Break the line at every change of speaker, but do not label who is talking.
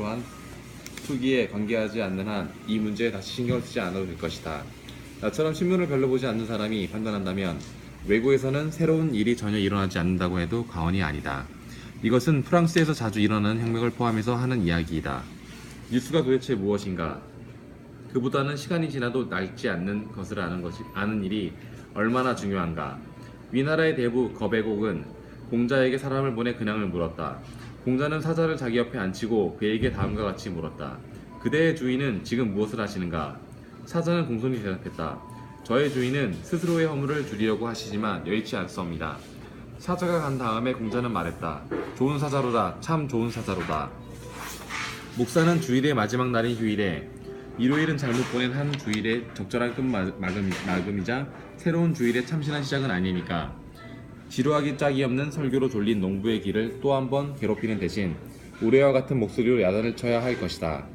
으로 한 투기에 관계하지 않는 한 이 문제에 다시 신경을 쓰지 않아도 될 것이다. 나처럼 신문을 별로 보지 않는 사람이 판단한다면 외국에서는 새로운 일이 전혀 일어나지 않는다고 해도 과언이 아니다. 이것은 프랑스에서 자주 일어나는 혁명을 포함해서 하는 이야기이다. 뉴스가 도대체 무엇인가? 그보다는 시간이 지나도 낡지 않는 것을 아는 것이 아는 일이 얼마나 중요한가? 위나라의 대부 거베곡은 공자에게 사람을 보내 근황을 물었다. 공자는 사자를 자기 옆에 앉히고 그에게 다음과 같이 물었다. 그대의 주인은 지금 무엇을 하시는가? 사자는 공손히 대답했다. 저의 주인은 스스로의 허물을 줄이려고 하시지만 여의치 않습니다. 사자가 간 다음에 공자는 말했다. 좋은 사자로다. 참 좋은 사자로다. 목사는 주일의 마지막 날인 휴일에 일요일은 잘못 보낸 한 주일의 적절한 끝마감이, 자 새로운 주일의 참신한 시작은 아니니까 지루하기 짝이 없는 설교로 졸린 농부의 길을 또한 번 괴롭히는 대신 우레와 같은 목소리로 야단을 쳐야 할 것이다.